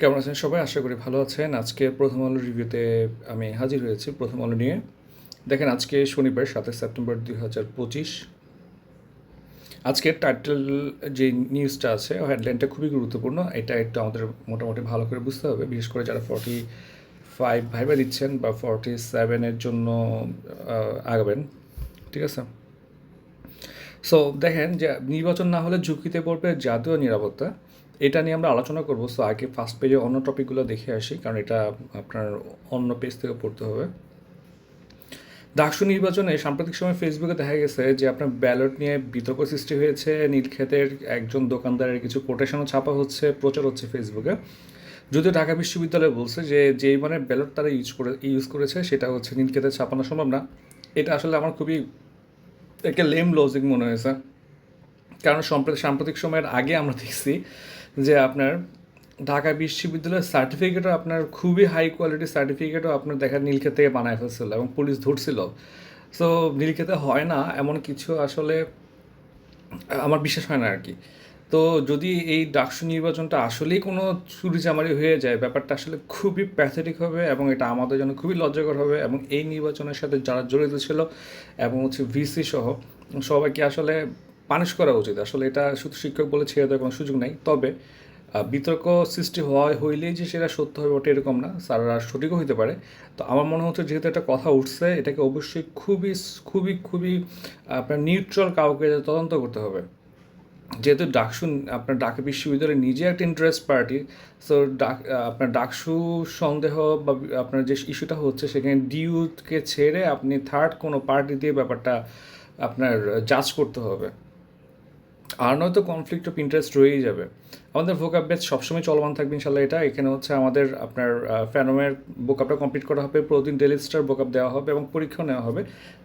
কেমন আছেন সবাই? আশা করি ভালো আছেন। আজকে প্রথম আলো রিভিউতে আমি হাজির হয়েছি প্রথম আলো নিয়ে। দেখেন, আজকে শনিবার সাতাশ সেপ্টেম্বর দুই হাজার পঁচিশ। আজকের টাইটেল যে নিউজটা আছে হেডলাইনটা খুবই গুরুত্বপূর্ণ। এটা একটু আমাদের মোটামুটি ভালো করে বুঝতে হবে। বিশেষ করে যারা ফর্টি ফাইভ ভাইবা দিচ্ছেন বা ফর্টি সেভেনের জন্য আগাবেন। ঠিক আছে? সো দেখেন যে নির্বাচন না হলে ঝুঁকিতে পড়বে জাতীয় নিরাপত্তা। এটা নিয়ে আমরা আলোচনা করব। সো আগে ফার্স্ট পেজে অন্য টপিকগুলো দেখে আসি, কারণ এটা আপনার অন্য পেজ থেকে পড়তে হবে। ডাকসু নির্বাচনে সাম্প্রতিক সময় ফেসবুকে দেখা গেছে যে, আপনার ব্যালট নিয়ে বিতর্ক সৃষ্টি হয়েছে। নীলক্ষেতের একজন দোকানদারের কিছু কোটেশনও ছাপা হচ্ছে, প্রচার হচ্ছে ফেসবুকে যদিও ঢাকা বিশ্ববিদ্যালয় বলছে যে, যেই মানে ব্যালট তারা ইউজ করে ইউজ করেছে, সেটা হচ্ছে নীলক্ষেতে ছাপানো সম্ভব না। এটা আসলে আমার খুবই একটা লেম লজিক মনে হয়েছে। কারণ সম্প্রতি, সাম্প্রতিক সময়ের আগে আমরা দেখছি যে আপনার ঢাকা বিশ্ববিদ্যালয়ের সার্টিফিকেটও আপনার খুবই হাই কোয়ালিটির সার্টিফিকেটও আপনার দেখা নীলক্ষেত থেকে বানায় ফেলছিল এবং পুলিশ ধরছিল। সো নীলক্ষেতে হয় না, এমন কিছু আসলে আমার বিশ্বাস হয় না আর কি। তো যদি এই ডাকসু নির্বাচনটা আসলেই কোনো চুরিচামারি হয়ে যায়, ব্যাপারটা আসলে খুবই প্যাথেটিক হবে এবং এটা আমাদের জন্য খুবই লজ্জাকর হবে এবং এই নির্বাচনের সাথে যারা জড়িত ছিল এবং হচ্ছে ভিসি সহ সবাইকে আসলে পানিশ করা উচিত। আসলে এটা শুধু শিক্ষক বলে ছেড়ে দেওয়ার কোনো সুযোগ নাই। তবে বিতর্ক সৃষ্টি হয় হইলেই যে সেটা সত্য হবে ওটা এরকম না। স্যাররা সঠিকও হতে পারে। তো আমার মনে হচ্ছে যেহেতু একটা কথা উঠছে, এটাকে অবশ্যই খুবই খুবই খুবই, আপনার নিউট্রাল কাউকে তদন্ত করতে হবে। যেহেতু ডাকসু, আপনার ঢাকা বিশ্ববিদ্যালয় নিজে একটা ইন্টারেস্ট পার্টি সো ডাক আপনার ডাকসু সন্দেহ বা আপনার যে ইস্যুটা হচ্ছে, সেখানে ডিউকে ছেড়ে আপনি থার্ড কোনো পার্টি দিয়ে ব্যাপারটা আপনার জাজ করতে হবে। আর নয়তো কনফ্লিক্ট অফ ইন্টারেস্ট রয়েই যাবে। আমাদের ভোকাপ ব্যাচ সবসময় চলমান থাকবে ইনশাল্লাহ এটা। এখানে হচ্ছে আমাদের আপনার ফ্যানোমের বোকাপটা কমপ্লিট করা হবে, প্রতিদিন ডেলি স্টার বোকাপ দেওয়া হবে এবং পরীক্ষা নেওয়া হবে।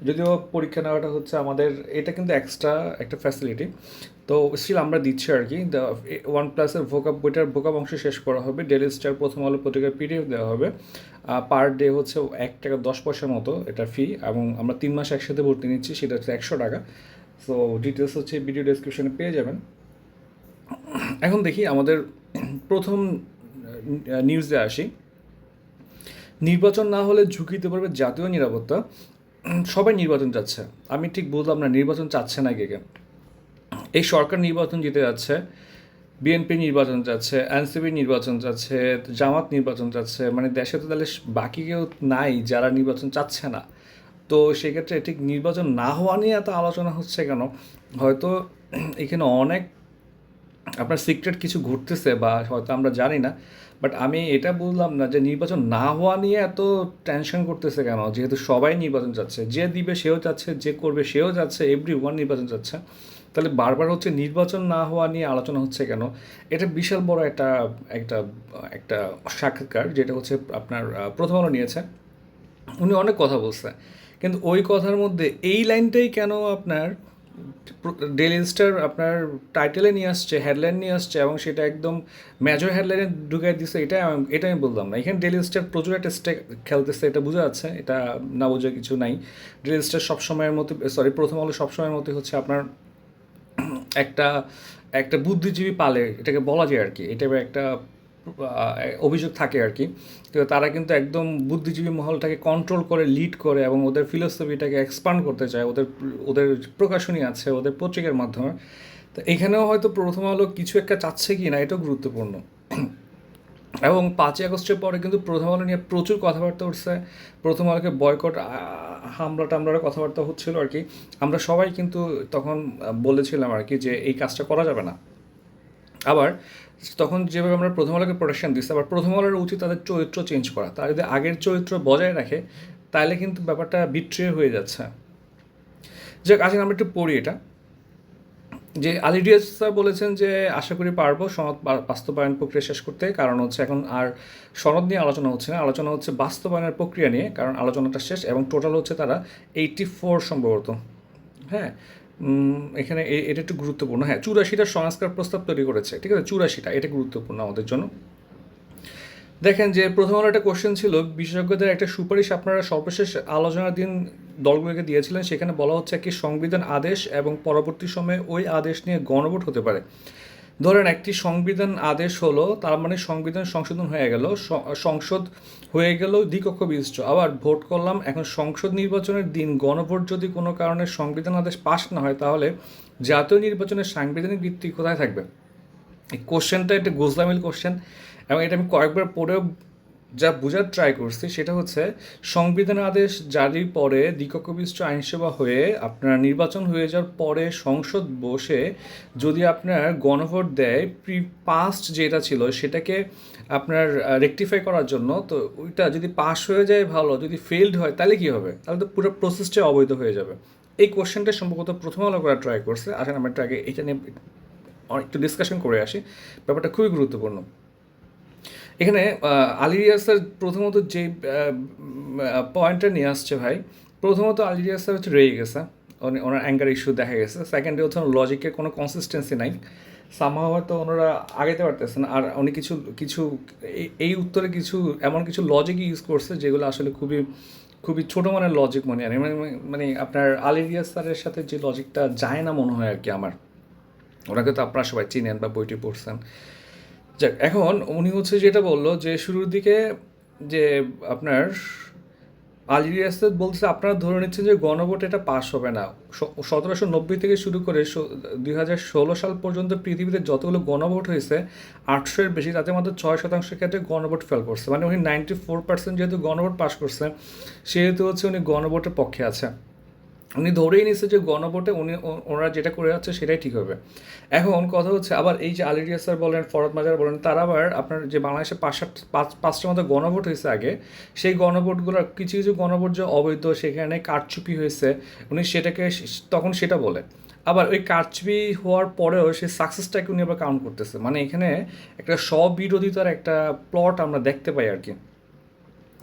যদিও পরীক্ষা নেওয়াটা হচ্ছে আমাদের, এটা কিন্তু এক্সট্রা একটা ফ্যাসিলিটি তো স্টিল আমরা দিচ্ছি আর কি। ওয়ান প্লাসের ভোকাপ বইটার ভোকাপ অংশ শেষ করা হবে। ডেলি স্টার প্রথম আলো পত্রিকার পিডিএফ দেওয়া হবে। পার ডে হচ্ছে এক টাকা দশ পয়সার মতো এটা ফি এবং আমরা তিন মাস একসাথে ভর্তি নিচ্ছি, সেটা হচ্ছে একশো টাকা। সো ডিটেলস হচ্ছে ভিডিও ডেসক্রিপশনে পেয়ে যাবেন। এখন দেখি আমাদের প্রথম নিউজে আসি। নির্বাচন না হলে ঝুঁকিতে পড়বে জাতীয় নিরাপত্তা। সবাই নির্বাচন চাচ্ছে। আমি ঠিক বুঝলাম না, নির্বাচন চাচ্ছে না কে কে। এই সরকার নির্বাচন জিতে যাচ্ছে, বিএনপি নির্বাচন চাচ্ছে, এনসিপি নির্বাচন চাচ্ছে, জামাত নির্বাচন চাচ্ছে মানে দেশে তো তাহলে বাকি কেউ নাই যারা নির্বাচন চাচ্ছে না। তো সেক্ষেত্রে ঠিক নির্বাচন না হওয়া নিয়ে এত আলোচনা হচ্ছে কেন? হয়তো এখানে অনেক আপনার সিক্রেট কিছু ঘুরতেছে বা হয়তো আমরা জানি না বাট আমি এটা বললাম না যে নির্বাচন না হওয়া নিয়ে এত টেনশন করতেছে কেন? যেহেতু সবাই নির্বাচন চাচ্ছে, যে দিবে সেও চাচ্ছে, যে করবে সেও যাচ্ছে এভরি ওয়ান নির্বাচন চাচ্ছে। তাহলে বারবার হচ্ছে নির্বাচন না হওয়া নিয়ে আলোচনা হচ্ছে কেন? এটা বিশাল বড় একটা একটা একটা সাক্ষাৎকার যেটা হচ্ছে আপনার প্রথম আলো নিয়েছে। উনি অনেক কথা বলছে। কিন্তু ওই কথার মধ্যে এই লাইনটাই কেন আপনার ডেলি স্টার আপনার টাইটেলে নিয়ে আসছে, হেডলাইন নিয়ে আসছে এবং সেটা একদম মেজর হেডলাইনে ঢুকাই দিচ্ছে এটা এটা আমি বললাম না। এখানে ডেলি স্টার প্রচুর একটা স্টেক খেলতেছে, এটা বোঝা যাচ্ছে, এটা না বোঝা কিছু নাই। ডেলি স্টার সবসময়ের মতো সরি প্রথম আলো সবসময়ের মতো হচ্ছে আপনার একটা একটা বুদ্ধিজীবী পালে, এটাকে বলা যায় আর কি এটা একটা অভিযোগ থাকে আর কি। তো তারা কিন্তু একদম বুদ্ধিজীবী মহলটাকে কন্ট্রোল করে লিড করে এবং ওদের ফিলোসফিটাকে এক্সপান্ড করতে চায়। ওদের ওদের প্রকাশনী আছে, ওদের পত্রিকার মাধ্যমে। তো এখানেও হয়তো প্রথম আলো কিছু একটা চাচ্ছে কি না, এটাও গুরুত্বপূর্ণ। এবং পাঁচই আগস্টের পরে কিন্তু প্রথম আলো নিয়ে প্রচুর কথাবার্তা উঠছে। প্রথম আলোকে বয়কট হামলা টামলার কথাবার্তা হচ্ছিল আর কি। আমরা সবাই কিন্তু তখন বলেছিলাম আর কি যে এই কাজটা করা যাবে না। আবার তখন যেভাবে আমরা প্রথম আলোকে প্রোটেকশন দিচ্ছি আবার প্রথম আলোর উচিত তাদের চরিত্র চেঞ্জ করা। তারা যদি আগের চরিত্র বজায় রাখে, তাহলে কিন্তু ব্যাপারটা বিট্রে হয়ে যাচ্ছে। যাক আসেন আমরা একটু পড়ি এটা। যে আলিডিয়াস স্যার বলেছেন যে, আশা করি পারব সনদ বাস্তবায়ন প্রক্রিয়া শেষ করতে। কারণ হচ্ছে এখন আর সনদ নিয়ে আলোচনা হচ্ছে না। আলোচনা হচ্ছে বাস্তবায়নের প্রক্রিয়া নিয়ে, কারণ আলোচনাটা শেষ এবং টোটাল হচ্ছে তারা এইটটি ফোর সম্ভবত। হ্যাঁ এখানে এটা একটু গুরুত্বপূর্ণ। হ্যাঁ চুরাশিটা সংস্কার প্রস্তাব তৈরি করেছে, ঠিক আছে? চুরাশিটা, এটা গুরুত্বপূর্ণ আমাদের জন্য। দেখেন যে প্রথম আলো একটা কোশ্চেন ছিল, বিশেষজ্ঞদের একটা সুপারিশ আপনারা সর্বশেষ আলোচনার দিন দলগুলোকে দিয়েছিলেন, সেখানে বলা হচ্ছে কি, সংবিধান আদেশ এবং পরবর্তী সময়ে ওই আদেশ নিয়ে গণভোট হতে পারে। ধরেন একটি সংবিধান আদেশ হলো, তার মানে সংবিধান সংশোধন হয়ে গেল সংসদ হয়ে গেল, দ্বিকক্ষ বিশিষ্ট। আবার ভোট করলাম, এখন সংসদ নির্বাচনের দিন, গণভোট যদি কোনো কারণে সংবিধান আদেশ পাশ না হয়, তাহলে জাতীয় নির্বাচনের সাংবিধানিক ভিত্তি কোথায় থাকবে? এই কোশ্চেনটা একটা গোজলামিল কোশ্চেন এবং এটা আমি কয়েকবার পড়েও যা বোঝার ট্রাই করছি সেটা হচ্ছে সংবিধান আদেশ জারির পরে দ্বিকক্ষ বিশিষ্ট আইনসভা হয়ে আপনার নির্বাচন হয়ে যাওয়ার পরে সংসদ বসে যদি আপনার গণভোট দেয় প্রি পাস্ট যেটা ছিল সেটাকে আপনার রেকটিফাই করার জন্য, তো ওইটা যদি পাস হয়ে যায় ভালো, যদি ফেলড হয় তাহলে কী হবে? তাহলে তো পুরো প্রসেসটা অবৈধ হয়ে যাবে। এই কোশ্চেনটা সম্ভবত প্রথম আলো করা ট্রাই করছে আসলে আমরা একটু আগে এটা নিয়ে একটু ডিসকাশন করে আসি। ব্যাপারটা খুবই গুরুত্বপূর্ণ। এখানে আহ, আলী রিয়াসার প্রথমত যে পয়েন্টটা নিয়ে আসছে ভাই প্রথমত আলী রিয়াসার হচ্ছে রয়ে গেছে। ওনার অ্যাঙ্গার ইস্যু দেখা গেছে। সেকেন্ডে হচ্ছে লজিকের কোনো কনসিস্টেন্সি নাই। সামা হয়তো ওনারা আগাইতে পারতেছেন। আর উনি কিছু কিছু এই- উত্তরে কিছু এমন কিছু লজিক ইউজ করছে যেগুলো আসলে খুবই খুবই ছোটো মানের লজিক মনে হয়। মানে মানে আপনার আলী রিয়াজ স্যারের সাথে যে লজিকটা যায় না মনে হয় আর কি আমার। ওনাকে তো আপনারা সবাই চিনেন বা বইটি পড়ছেন। যাক, এখন উনি হচ্ছে যেটা বলল যে শুরুর দিকে যে আপনার আলী রিয়াসত বলছে আপনারা ধরে নিচ্ছেন যে গণভোট এটা পাস হবে না। সতেরোশো নব্বই থেকে শুরু করে দুই হাজার ষোলো সাল পর্যন্ত পৃথিবীতে যতগুলো গণভোট হয়েছে আটশো এর বেশি, তাতে মাত্র ছয় শতাংশের ক্ষেত্রে গণভোট ফেল করছে। মানে উনি নাইনটি ফোর পার্সেন্ট যেহেতু গণভোট পাস করছে, সেহেতু হচ্ছে উনি গণভোটের পক্ষে আছে উনি ধরেই নিচ্ছে যে গণভোটে উনি ওনারা যেটা করে যাচ্ছে সেটাই ঠিক হবে। এখন কথা হচ্ছে, আবার এই যে আলিরিয়া স্যার বলেন ফরদ মাজার বলেন, তারা আবার আপনার যে বাংলাদেশে পাঁচ পাঁচ পাঁচটার মতো গণভোট হয়েছে আগে, সেই গণভোটগুলোর কিছু কিছু গণভোট যে অবৈধ, সেখানে কারচুপি হয়েছে, উনি সেটাকে তখন সেটা বলে। আবার ওই কারচুপি হওয়ার পরেও সেই সাকসেসটাকে উনি আবার কাউন্ট করতেছে। মানে এখানে একটা স্ববিরোধিতার একটা প্লট আমরা দেখতে পাই আর কি।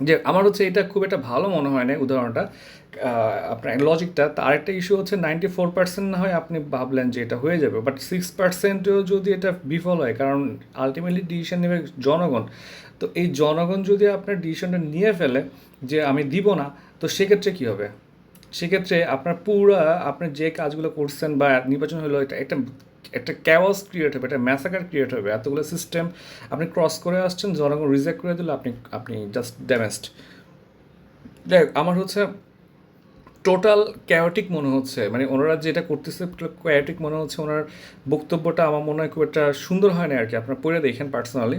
যে আমার হচ্ছে এটা খুব একটা ভালো মনে হয় না উদাহরণটা। আপনার লজিকটা তার একটা ইস্যু হচ্ছে নাইনটি ফোর পার্সেন্ট না হয় আপনি ভাবলেন যে এটা হয়ে যাবে বাট সিক্স পার্সেন্টেও যদি এটা বিফল হয়, কারণ আলটিমেটলি ডিসিশন নেবে জনগণ। তো এই জনগণ যদি আপনার ডিসিশনটা নিয়ে ফেলে যে আমি দিব না, তো সেক্ষেত্রে কী হবে? সেক্ষেত্রে আপনার পুরা, আপনি যে কাজগুলো করছেন বা নির্বাচন হলো, এটা একটা একটা ক্যাওয়াস ক্রিয়েট হবে, একটা ম্যাসাকার ক্রিয়েট হবে। এতগুলো সিস্টেম আপনি ক্রস করে আসছেন, জনগণ রিজেক্ট করে দিলে, আপনি আপনি জাস্ট ড্যামেজড দেখ, আমার হচ্ছে টোটাল ক্যাওটিক মনে হচ্ছে। মানে ওনারা যেটা করতেছে ক্যাওটিক মনে হচ্ছে। ওনার বক্তব্যটা আমার মনে হয় খুব একটা সুন্দর হয় না আর কি। আপনারা পড়ে দেখেন পার্সোনালি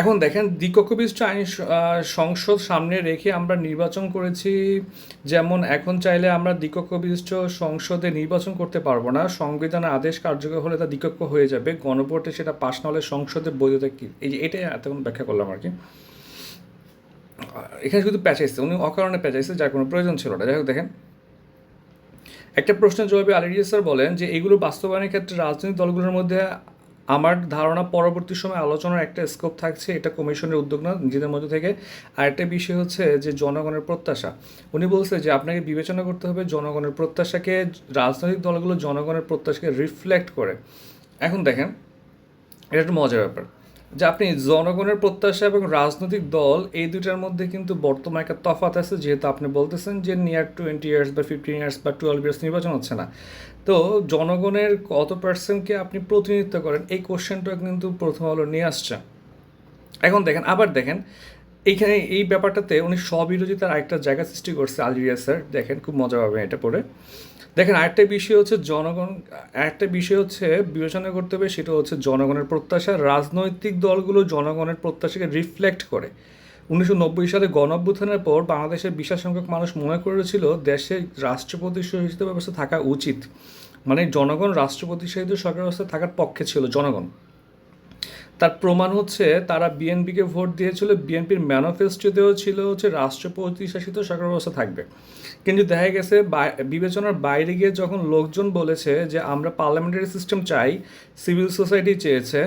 এখন দেখেন দ্বিকক্ষবিষ্ট আইন সংসদ সামনে রেখে আমরা নির্বাচন করেছি, যেমন এখন চাইলে আমরা দ্বিকক্ষ বিশিষ্ট সংসদে নির্বাচন করতে পারব না। সংবিধানের আদেশ কার্যকর হলে তা দ্বিকক্ষ হয়ে যাবে। গণভোটে সেটা পাশ না হলে সংসদের বৈধতা কি? এই যে এটাই এতক্ষণ ব্যাখ্যা করলাম আর কি। এখানে শুধু প্যাচাইছে উনি অকারণে প্যাচাইছে যার কোনো প্রয়োজন ছিল না। যাই হোক, দেখেন। একটা প্রশ্নের জবাবে আলিরিয়া স্যার বলেন যে, এগুলো বাস্তবায়নের ক্ষেত্রে রাজনৈতিক দলগুলোর মধ্যে আমার ধারণা পরবর্তী সময় আলোচনার একটা স্কোপ থাকছে, এটা কমিশনের উদ্যোগ না, নিজেদের মধ্যে থেকে। আরেকটা বিষয় হচ্ছে যে জনগণের প্রত্যাশা। উনি বলছে যে আপনাকে বিবেচনা করতে হবে জনগণের প্রত্যাশাকে, রাজনৈতিক দলগুলো জনগণের প্রত্যাশাকে রিফ্লেক্ট করে। এখন দেখেন, এটা একটা মজার ব্যাপার। যে আপনি জনগণের প্রত্যাশা এবং রাজনৈতিক দল, এই দুটার মধ্যে কিন্তু বর্তমানে একটা তফাৎ আছে, যেহেতু আপনি বলতেছেন যে নিয়ার টোয়েন্টি ইয়ার্স বা ফিফটিন ইয়ার্স বা টুয়েলভ ইয়ার্স নির্বাচন হচ্ছে না। তো জনগণের কত পার্সেন্টকে আপনি প্রতিনিধিত্ব করেন? এই কোশ্চেনটা কিন্তু প্রথম আলো নিয়ে আসছে। এখন দেখেন, আবার দেখেন, এইখানে এই ব্যাপারটাতে উনি স্ববিরোধিতার আরেকটা জায়গা সৃষ্টি করছে আলিরিয়া স্যার। দেখেন, খুব মজা পাবেন এটা পড়ে। দেখেন, আরেকটা বিষয় হচ্ছে জনগণ, আরেকটা বিষয় হচ্ছে বিবেচনা করতে হবে, সেটা হচ্ছে জনগণের প্রত্যাশা। রাজনৈতিক দলগুলো জনগণের প্রত্যাশাকে রিফ্লেক্ট করে। উনিশশো নব্বই সালে গণঅভ্যুত্থানের পর বাংলাদেশের বিশাল সংখ্যক মানুষ মনে করেছিল দেশে রাষ্ট্রপতি সহিত ব্যবস্থা থাকা উচিত। মানে জনগণ, রাষ্ট্রপতি সহিত সরকার ব্যবস্থা থাকার পক্ষে ছিল জনগণ। তার প্রমাণ হচ্ছে তারা বিএনপিকে ভোট দিয়েছিল, বিএনপির ম্যানিফেস্টোতেও ছিল হচ্ছে রাষ্ট্রপতি শাসিত সরকার ব্যবস্থা থাকবে। কিন্তু দেখা গেছে বিবেচনার বাইরে গিয়ে যখন লোকজন বলেছে যে আমরা পার্লামেন্টারি সিস্টেম চাই, সিভিল সোসাইটি চেয়েছে,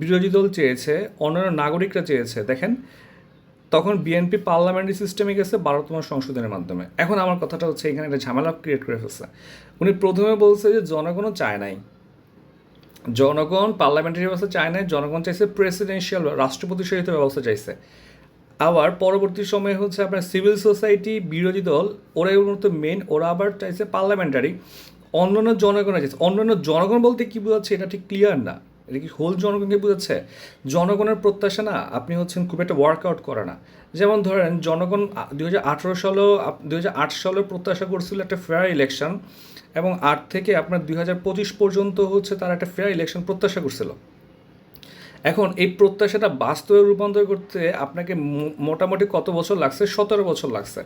বিরোধী দল চেয়েছে, অন্যান্য নাগরিকরা চেয়েছে, দেখেন, তখন বিএনপি পার্লামেন্টারি সিস্টেমে গেছে বারোতম সংশোধনের মাধ্যমে। এখন আমার কথাটা হচ্ছে এখানে একটা ঝামেলা ক্রিয়েট করে ফেলছে। উনি প্রথমে বলছে যে জনগণও চায় নাই। জনগণ, পার্লামেন্টারি ব্যবস্থা চায় না জনগণ চাইছে প্রেসিডেন্সিয়াল রাষ্ট্রপতি সহিত ব্যবস্থা চাইছে। আবার পরবর্তী সময়ে হচ্ছে আপনার সিভিল সোসাইটি বিরোধী দল, ওরাই মূলত মেন ওরা আবার চাইছে পার্লামেন্টারি অন্যান্য জনগণ আছে অন্যান্য জনগণ বলতে কি বোঝাচ্ছে এটা ঠিক ক্লিয়ার না। এটা কি হোল জনগণকে বোঝাচ্ছে? জনগণের প্রত্যাশা না, আপনি হচ্ছেন খুব একটা ওয়ার্কআউট করে না। যেমন ধরেন, জনগণ দুই হাজার আঠেরো সালেও দুই হাজার আট সালে প্রত্যাশা করছিল একটা ফেয়ার ইলেকশন এবং আট থেকে আপনার দুই হাজার পঁচিশ পর্যন্ত হচ্ছে তারা একটা ফেয়ার ইলেকশন প্রত্যাশা করছিল। এখন এই প্রত্যাশাটা বাস্তবে রূপান্তর করতে আপনাকে মোটামুটি কত বছর লাগছে? সতেরো বছর লাগছে।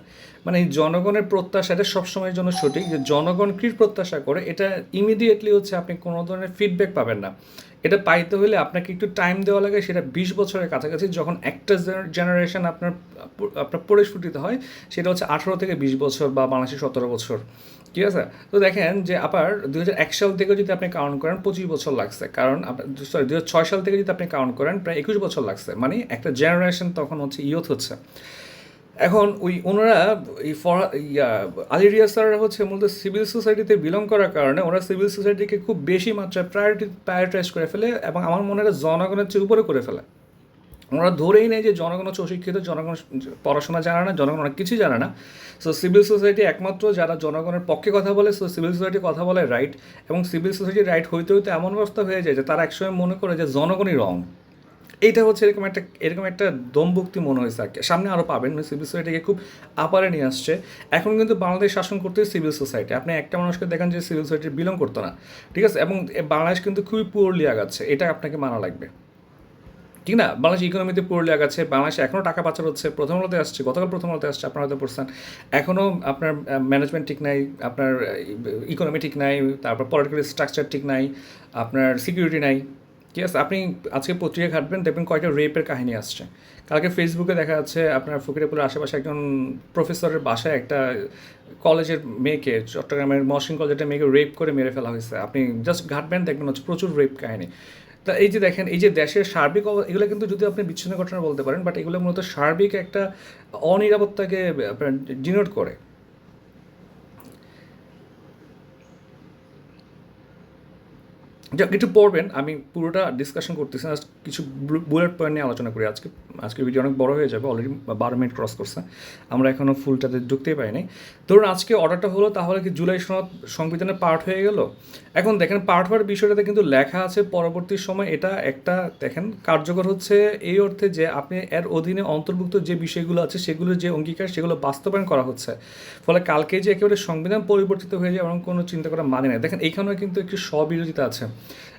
মানে এই জনগণের প্রত্যাশা এটা সবসময়ের জন্য সঠিক যে জনগণ কী প্রত্যাশা করে, এটা ইমিডিয়েটলি হচ্ছে আপনি কোনো ধরনের ফিডব্যাক পাবেন না। এটা পাইতে হলে আপনাকে একটু টাইম দেওয়া লাগে, সেটা বিশ বছরের কাছাকাছি যখন একটা জেনারেশন আপনার আপনার পরিস্ফুটিত হয়, সেটা হচ্ছে আঠারো থেকে বিশ বছর বা বাংলাদেশে সতেরো বছর। ঠিক আছে? তো দেখেন যে আবার দুই হাজার এক সাল থেকে যদি আপনি কাউন্ট করেন, পঁচিশ বছর লাগছে। কারণ সরি দুই হাজার ছয় সাল থেকে যদি আপনি কাউন্ট করেন, প্রায় একুশ বছর লাগছে। মানে একটা জেনারেশন তখন হচ্ছে ইয়থ হচ্ছে। এখন ওই ওনারা এই ফর আলিরিয়া স্যাররা হচ্ছে মূলত সিভিল সোসাইটিতে বিলং করার কারণে ওরা সিভিল সোসাইটিকে খুব বেশি মাত্রায় প্রায়োরিটি প্রায়োরিটাইজ করে ফেলে এবং আমার মনে হয় জনগণের চেয়ে উপরে করে ফেলে। ওরা ধরেই নেয় যে জনগণ হচ্ছে অশিক্ষিত, জনগণ পড়াশোনা জানে না, জনগণ অনেক কিছুই জানে না। সো সিভিল সোসাইটি একমাত্র যারা জনগণের পক্ষে কথা বলে সো সিভিল সোসাইটি কথা বলে রাইট এবং সিভিল সোসাইটি রাইট হইতে হইতে এমন অবস্থা হয়ে যায় যে তারা একসময় মনে করে যে জনগণই রং এইটা হচ্ছে এরকম একটা এরকম একটা দমভক্তি মনে হয়েছে আর। সামনে আরও পাবেন সিভিল সোসাইটিকে খুব আপারে নিয়ে আসছে। এখন কিন্তু বাংলাদেশ শাসন করতে সিভিল সোসাইটি আপনি একটা মানুষকে দেখেন যে সিভিল সোসাইটি বিলং করতো না। ঠিক আছে? এবং বাংলাদেশ কিন্তু খুবই পুয়ারলি আগাচ্ছে। এটা আপনাকে মানা লাগবে। ঠিক না? বাংলাদেশ ইকোনমিতে পুরুলিয়া আগাচ্ছে বাংলাদেশে এখনও টাকা পাচার হচ্ছে প্রথম আলোতে আসছে, গতকাল প্রথম আলোতে আসছে, আপনারা হয়তো পড়ছেন। এখনও আপনার ম্যানেজমেন্ট ঠিক নাই, আপনার ইকোনমি ঠিক নাই, তারপর পলিটিক্যাল স্ট্রাকচার ঠিক নাই, আপনার সিকিউরিটি নাই। ঠিক আছে? আপনি আজকে পত্রিকা ঘাটবেন, দেখবেন কয়টা রেপের কাহিনী আসছে। কালকে ফেসবুকে দেখা যাচ্ছে, আপনার ফকিরেপুরের আশেপাশে একজন প্রফেসরের বাসায় একটা কলেজের মেয়েকে, চট্টগ্রামের মহসিন কলেজের মেয়েকে রেপ করে মেরে ফেলা হয়েছে। আপনি জাস্ট ঘাটবেন, দেখবেন হচ্ছে প্রচুর রেপ কাহিনী। তা এই যে দেখেন, এই যে দেশের সার্বিক এগুলো কিন্তু যদি আপনি বিচ্ছিন্ন ঘটনা বলতে পারেন বাট এগুলো মূলত সার্বিক একটা অনিরাপত্তাকে ডিনোট করে। যাক একটু পড়বেন, আমি পুরোটা ডিসকাশন করতেছি, just কিছু বুলেট পয়েন্ট নিয়ে আলোচনা করি আজকে। আজকে ভিডিও অনেক বড় হয়ে যাবে অলরেডি বারো মিনিট ক্রস করছে। আমরা এখনও ফুলটাতে ঢুকতেই পারিনি। ধরুন আজকে অর্ডারটা হলো, তাহলে কি জুলাই সনদ সংবিধানের পার্ট হয়ে গেল? এখন দেখেন পার্ট হওয়ার বিষয়টাতে কিন্তু লেখা আছে পরবর্তী সময়, এটা একটা দেখেন, কার্যকর হচ্ছে এই অর্থে যে আপনি এর অধীনে অন্তর্ভুক্ত যে বিষয়গুলো আছে সেগুলোর যে অঙ্গীকার, সেগুলো বাস্তবায়ন করা হচ্ছে। ফলে কালকে যে একেবারে সংবিধান পরিবর্তিত হয়ে যায়, এমন কোনো চিন্তা করার মানে নেই। দেখেন, এখানেও কিন্তু একটি স্ববিরোধিতা আছে।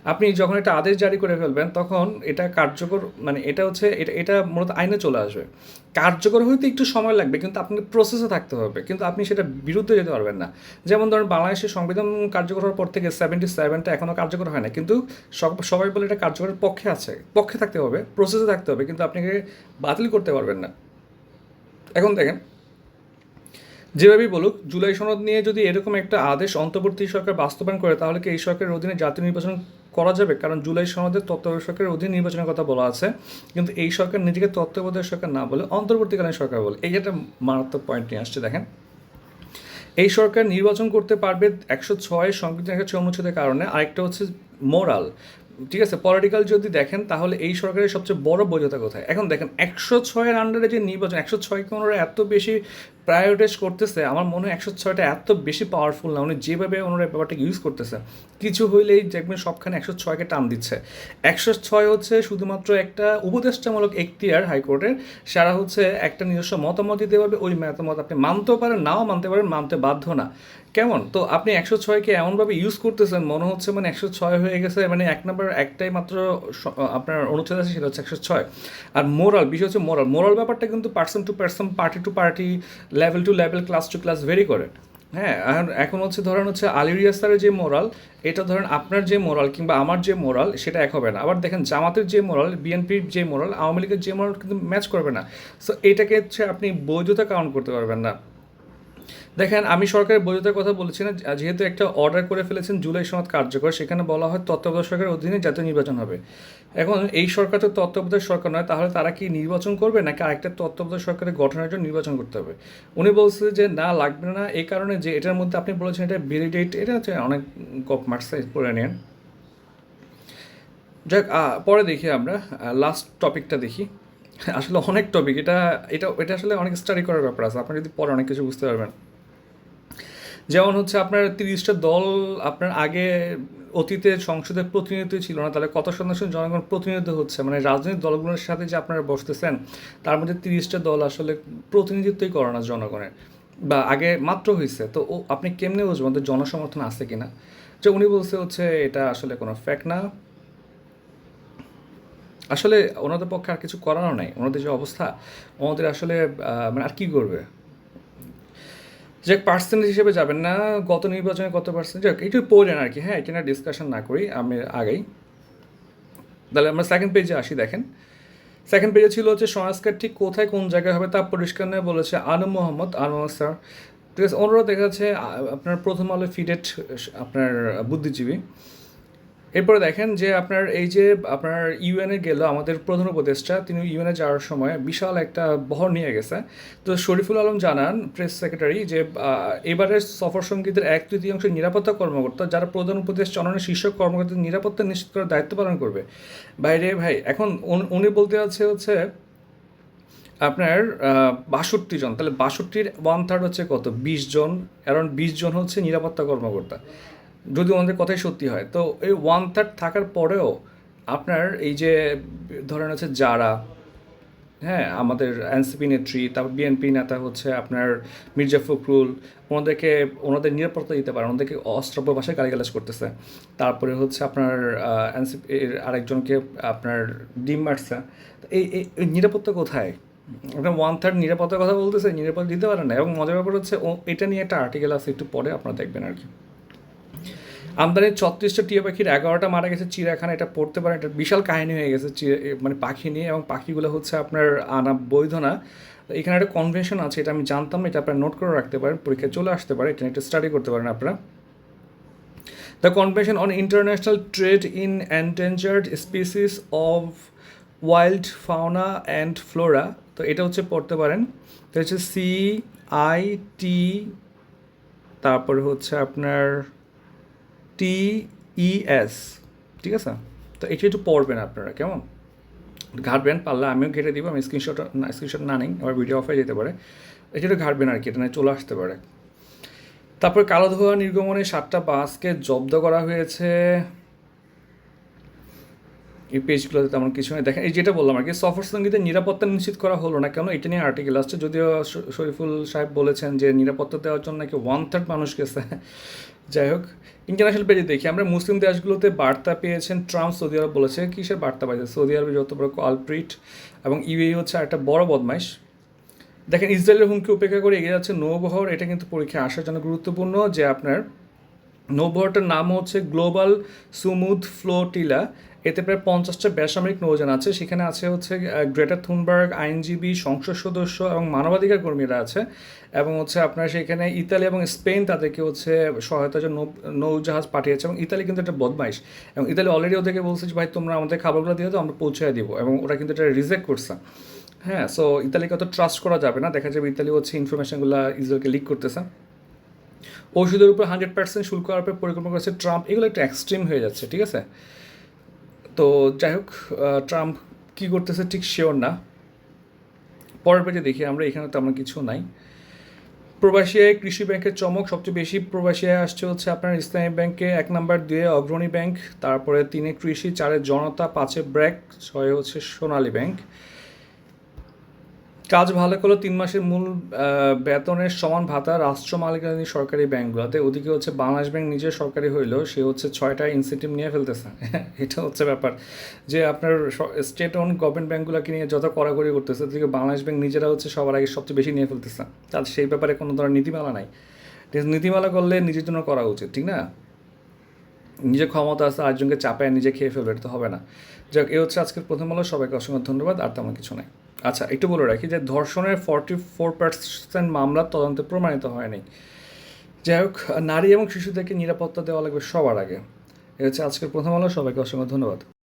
আপনি যখন একটা আদেশ জারি করে ফেলবেন, তখন এটা কার্যকর মানে এটা হচ্ছে, এটা এটা মূলত আইনে চলে আসবে। কার্যকর হইতে একটু সময় লাগবে, কিন্তু আপনার প্রসেসে থাকতে হবে। কিন্তু আপনি সেটা বিরুদ্ধে যেতে পারবেন না। যেমন ধরুন, বাংলাদেশের সংবিধান কার্যকর হওয়ার পর থেকে সেভেন্টি সেভেনটা এখনও কার্যকর হয় না। কিন্তু সব- সবাই বলে এটা কার্যকরের পক্ষে আছে। পক্ষে থাকতে হবে প্রসেসে থাকতে হবে, কিন্তু আপনাকে বাতিল করতে পারবেন না। এখন দেখেন যেভাবেই বলুক, জুলাই সনদ নিয়ে যদি এরকম একটা আদেশ অন্তর্বর্তী সরকার বাস্তবায়ন করে, তাহলে কি এই সরকারের অধীনে জাতীয় নির্বাচন করা যাবে? কারণ জুলাই সনদের তত্ত্বাবধায়ক সরকারের অধীনে নির্বাচনের কথা বলা আছে। কিন্তু এই সরকার নিজেকে তত্ত্বাবধায়ক সরকার না বলে অন্তর্বর্তীকালীন সরকার বলে। এই একটা মারাত্মক পয়েন্ট নিয়ে আসছে, দেখেন। এই সরকার নির্বাচন করতে পারবে একশো ছয় সংবিধান একশো ছয় অনুচ্ছেদের কারণে। আরেকটা হচ্ছে মোরাল ঠিক আছে পলিটিক্যাল যদি দেখেন, তাহলে এই সরকারের সবচেয়ে বড় বৈধতা কোথায়? এখন দেখেন, একশো ছয়ের আন্ডারে যে নির্বাচন, একশো ছয়কে ওনারা এত বেশি প্রায়োরিটাইজ করতেছে, আমার মনে হয় একশো ছয়টা এত বেশি পাওয়ারফুল না। উনি যেভাবে ওনারা ব্যাপারটা ইউজ করতেছে, কিছু হইলেই দেখবেন সবখানে একশো ছয়কে টান দিচ্ছে। একশো ছয় হচ্ছে শুধুমাত্র একটা উপদেষ্টামূলক এখতিয়ার হাইকোর্টের সারা হচ্ছে একটা নিজস্ব মতামত দিতে পারবে ওই মতামত আপনি মানতেও পারেন, নাও মানতে পারেন, মানতে বাধ্য না। কেমন? তো আপনি একশো ছয়কে এমনভাবে ইউজ করতেছেন, মনে হচ্ছে মানে একশো ছয় হয়ে গেছে মানে এক নম্বর একটাই মাত্র আপনার অনুচ্ছেদ আছে, সেটা হচ্ছে একশো ছয়। আর মোরাল বিষয় হচ্ছে মোরাল মোরাল ব্যাপারটা কিন্তু person to person party to party level to level class to class vary করে। হ্যাঁ এখন হচ্ছে ধরেন হচ্ছে আলিরিয়া স্যারের যে মোরাল এটা ধরেন আপনার যে মোরাল কিংবা আমার যে মোরাল সেটা এক হবে না। আবার দেখেন জামাতের যে মোরাল বিএনপির যে মোরাল আওয়ামী লীগের যে মোরাল কিন্তু ম্যাচ করবে না। সো এটাকে হচ্ছে আপনি বৈধতা কাউন্ট করতে পারবেন না। দেখেন, আমি সরকারের বৈধতার কথা বলছি না যেহেতু একটা অর্ডার করে ফেলেছেন জুলাই সনদ কার্যকর, সেখানে বলা হয় তত্ত্বাবধায়ক সরকারের অধীনে জাতীয় নির্বাচন হবে। এখন এই সরকার তো তত্ত্বাবধায়ক সরকার নয়, তাহলে তারা কি নির্বাচন করবে, নাকি আরেকটা তত্ত্বাবধায়ক সরকারের গঠনের জন্য নির্বাচন করতে হবে? উনি বলছে যে, না, লাগবে না। এই কারণে যে, এটার মধ্যে আপনি বলেছেন, এটা ভ্যালিডেট এটা হচ্ছে অনেক কপ মার্কস পড়ে নেন। যাক পরে দেখি আমরা লাস্ট টপিকটা দেখি। আসলে অনেক টপিক এটা এটা এটা আসলে অনেক স্টাডি করার ব্যাপার আছে, আপনি যদি পরে অনেক কিছু বুঝতে পারবেন। যেমন হচ্ছে আপনার তিরিশটা দল আপনার আগে অতীতে সংসদের প্রতিনিধিত্ব ছিল না, তাহলে কত শতাংশ জনগণ প্রতিনিধিত্ব হচ্ছে? মানে রাজনৈতিক দলগুলোর সাথে যে আপনারা বসতেছেন, তার মধ্যে তিরিশটা দল আসলে প্রতিনিধিত্বই করে না জনগণের, বা আগে মাত্র হয়েছে তো ও, আপনি কেমনে বুঝবেন ওদের জনসমর্থন আছে কিনা? যে উনি বলছে হচ্ছে এটা আসলে কোনো ফ্যাক্ট না। আসলে ওনাদের পক্ষে আর কিছু করারও নাই, ওনাদের যে অবস্থা, ওনাদের আসলে মানে আর কি করবে? যে পার্সেন্টেজ হিসেবে যাবেন না, গত নির্বাচনে কত পার্সেন্ট যাক, একটু পড়লেন আর কি। হ্যাঁ এটা না ডিসকাশন না করি, আমি আগেই। তাহলে আমরা সেকেন্ড পেজে আসি, দেখেন। সেকেন্ড পেজে ছিল হচ্ছে সংস্কার ঠিক কোথায়, কোন জায়গায় হবে তা পরিষ্কার নয় বলেছে আনু মোহাম্মদ, আনু স্যার। ঠিক আছে, অনুরোধ দেখা যাচ্ছে আপনার প্রথম আলো ফিডেট আপনার বুদ্ধিজীবী। এরপরে দেখেন যে আপনার এই যে আপনার ইউএনএ গেল, আমাদের প্রধান উপদেষ্টা, তিনি ইউএনএ যাওয়ার সময় বিশাল একটা বহর নিয়ে গেছে। তো শরীফুল আলম জানান, প্রেস সেক্রেটারি, যে এবারের সফর সঙ্গীতের এক তৃতীয়াংশ নিরাপত্তা কর্মকর্তা, যারা প্রধান উপদেষ্টা, অন্যান্য শীর্ষ কর্মকর্তাদের নিরাপত্তা নিশ্চিত করার দায়িত্ব পালন করবে। বাইরে, ভাই, এখন উনি বলতে আছে হচ্ছে, আপনার বাষট্টি জন, তাহলে বাষট্টির ওয়ান থার্ড হচ্ছে কত? বিশ জন অ্যারাউন্ড বিশ জন হচ্ছে নিরাপত্তা কর্মকর্তা। যদি ওনাদের কথাই সত্যি হয়। তো এই ওয়ান থার্ড থাকার পরেও আপনার এই যে ধরেন হচ্ছে যারা হ্যাঁ আমাদের এনসিপি নেত্রী, তারপর বিএনপি নেতা হচ্ছে আপনার মির্জা ফখরুল, ওনাদেরকে, ওনাদের নিরাপত্তা দিতে পারে, ওনাদেরকে অস্ত্রব্য ভাষায় গালিগালাজ করতেছে। তারপরে হচ্ছে আপনার এনসিপি আরেকজনকে আপনার ডিম মারছে। এই নিরাপত্তা কোথায়? আপনার ওয়ান থার্ড নিরাপত্তার কথা বলতেছে, নিরাপত্তা দিতে পারে না। এবং মজার ব্যাপার হচ্ছে এটা নিয়ে একটা আর্টিকেল আছে, একটু পরে আপনারা দেখবেন আর কি। আমদানির ছত্রিশটা টিয়া পাখির এগারোটা মারা গেছে চিড়িয়াখানা এটা পড়তে পারেন, এটা বিশাল কাহিনী হয়ে গেছে মানে পাখি নিয়ে এবং পাখিগুলো হচ্ছে আপনার আনা বৈধ না। এখানে একটা কনভেনশন আছে, এটা আমি জানতাম এটা আপনারা নোট করে রাখতে পারেন, পরীক্ষায় চলে আসতে পারে, এটা একটা স্টাডি করতে পারেন আপনারা। The convention on international trade in endangered species of wild fauna and flora তো এটা হচ্ছে পড়তে পারেন তো হচ্ছে সি আই টি তারপরে হচ্ছে আপনার টি ই এস ঠিক আছে? তো এটা একটু পড়বেন আপনারা, কেমন? ঘাটবেন, পারলে আমিও ঘেটে দিব, আমি স্ক্রিনশট স্ক্রিনশট না নেই, আমার ভিডিও অফ যেতে পারে। এটা একটু ঘাটবেন আর কি, এটা চলে আসতে পারে। তারপর কালো ধোয়া নির্গমনে সাতটা বাসকে জব্দ করা হয়েছে। এই পেজগুলোতে তেমন কিছু নেই। দেখেন, এই যেটা বললাম আর কি, সফর সঙ্গীতের নিরাপত্তা নিশ্চিত করা হলো না কেন, এটা নিয়ে আর্টিকেল আসছে। যদিও শরীফুল সাহেব বলেছেন যে নিরাপত্তা দেওয়ার জন্য নাকি ওয়ান থার্ড মানুষ গেছে। যাই হোক ইন্টারন্যাশনাল পেজে দেখি। আমরা মুসলিম দেশগুলোতে বার্তা পেয়েছেন ট্রাম্প, সৌদি আরব বলেছে। কিসের বার্তা পাইছে? সৌদি আরবে যত বড় কালপ্রিট এবং ইউএই হচ্ছে একটা বড় বদমাইশ। দেখেন, ইসরায়েলের হুমকি উপেক্ষা করে এগিয়ে যাচ্ছে নৌবহর এটা কিন্তু পরীক্ষায় আসার জন্য গুরুত্বপূর্ণ যে আপনার নৌবহরটার নাম হচ্ছে গ্লোবাল সুমুথ ফ্লোটিলা এতে প্রায় পঞ্চাশটা বেসামরিক নৌযান আছে। সেখানে আছে হচ্ছে গ্রেটার থুনবার্গ আইনজীবী, সংসদ সদস্য এবং মানবাধিকার কর্মীরা আছে। এবং হচ্ছে আপনার সেখানে ইতালি এবং স্পেন তাদেরকে হচ্ছে সহায়তার জন্য নৌজাহাজ পাঠিয়েছে এবং ইতালি কিন্তু একটা বদমাইশ। এবং ইতালি অলরেডি ওদেরকে বলছে যে, ভাই, তোমরা আমাদের খাবারগুলো দিয়ে দাও, আমরা পৌঁছে দিব। এবং ওরা কিন্তু এটা রিজেক্ট করছে। হ্যাঁ সো ইতালিকে অত ট্রাস্ট করা যাবে না। দেখা যাবে ইতালি হচ্ছে ইনফরমেশনগুলো ইসরায়েলকে লিক করতেছে। ওষুধের উপর হান্ড্রেড পার্সেন্ট শুল্ক আরোপের পরিকল্পনা করেছে ট্রাম্প। এগুলো একটু এক্সট্রিম হয়ে যাচ্ছে, ঠিক আছে? তো যাই হোক ট্রাম্প কী করতেছে ঠিক শিওর না। পরের পেজে দেখি আমরা, এখানে তেমন কিছু নাই। প্রবাসিয়ায় কৃষি ব্যাংকের চমক, সবচেয়ে বেশি প্রবাসিয়ায় আসছে হচ্ছে আপনার ইসলামী ব্যাংকে, এক নাম্বার দুয়ে অগ্রণী ব্যাংক, তারপরে তিনে কৃষি, চারে জনতা, পাঁচে ব্র্যাক, ছয় হচ্ছে সোনালী ব্যাংক। কাজ ভালো করলে তিন মাসের মূল বেতনের সমান ভাতা রাষ্ট্র মালিকানাধীন সরকারি ব্যাংকগুলোতে। ওদিকে হচ্ছে বাংলাদেশ ব্যাংক নিজে সরকারি হইলেও সে হচ্ছে ছয়টা ইনসেন্টিভ নিয়ে ফেলতেছে। এটা হচ্ছে ব্যাপার। যে আপনার স্টেট ওন গভর্নমেন্ট ব্যাংকগুলোকে নিয়ে যত কড়াকড়ি করতেছে, ওদিকে বাংলাদেশ ব্যাংক নিজেরা হচ্ছে সবার আগে সবচেয়ে বেশি নিয়ে ফেলতেছে। তার সেই ব্যাপারে কোনো ধরনের নীতিমালা নাই। নীতিমালা করলে নিজের জন্য করা উচিত, ঠিক না? নিজের ক্ষমতা আছে, আরেকজনকে চাপায় নিজে খেয়ে ফেলবে, এটা তো হবে না। যাক, এ হচ্ছে আজকের প্রথম আলো। সবাইকে অসংখ্য ধন্যবাদ, আর তেমন কিছু নাই। আচ্ছা একটু বলে রাখি যে ধর্ষণের ফর্টি ফোর পার্সেন্ট মামলা তদন্তে প্রমাণিত হয়নি। যাই হোক, নারী এবং শিশুদেরকে নিরাপত্তা দেওয়া লাগবে সবার আগে। এ হচ্ছে আজকের প্রথম আলো। সবাইকে অসংখ্য ধন্যবাদ।